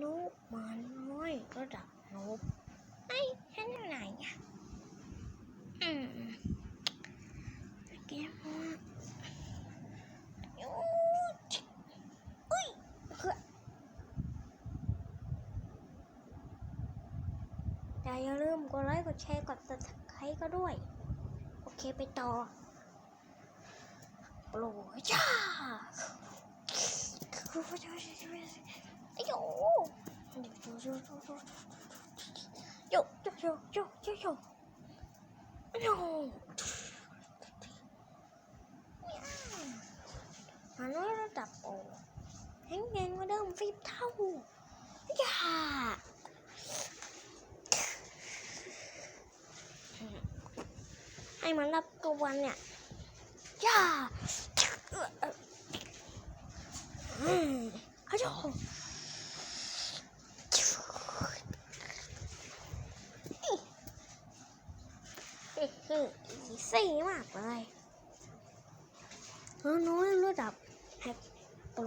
ลูกมาน้อยระดับนบไอ้ฉันไหนอะมเกมว่าอ้ยคือแต่อย่าลืมกดไลค์กดแชร์กดติดให้ก็ด้วย โอเคไปต่อโปรยจ้า mà nó nó tập ồ hắn ngang qua đó không phim thâu. Yeah. ai mà lắp cơ quan nè yeah. 嗯，还是好。ิคืออีซี่มากเลยน้อยๆระดับแฮกโปร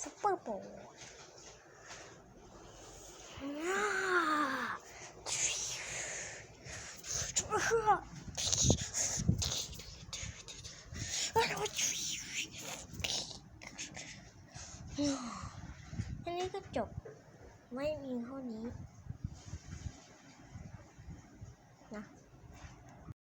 ซุปเปอร์โปรอันนี้ก็จบ ไม่มีเท่านี้